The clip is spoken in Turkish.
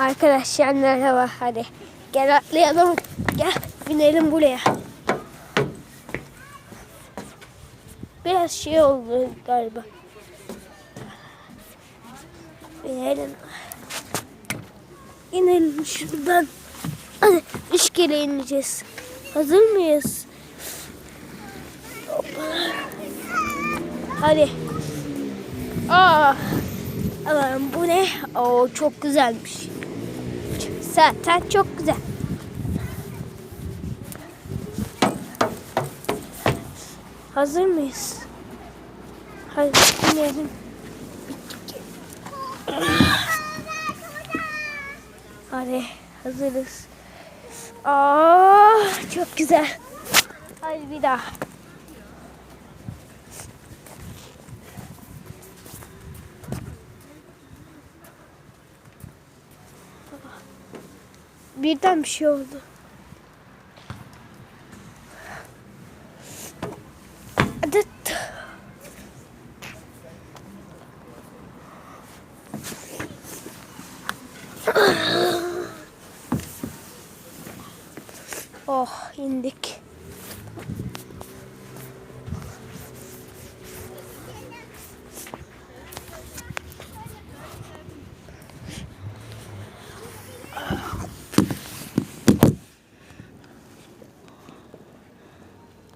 Arkadaşlar merhaba hadi. Gel atlayalım. Gel binelim buraya. Biraz şey oldu galiba. Binelim. İnelim şuradan. Hadi üç kere ineceğiz. Hazır mıyız? Hadi. Aa. Aman bu ne? Oo çok güzelmiş. Zaten çok güzel. Hazır mıyız? Hadi inelim. Hadi hazırız. Aa çok güzel. Hadi bir daha birden bir şey oldu. Adet. Oh indik. Ah.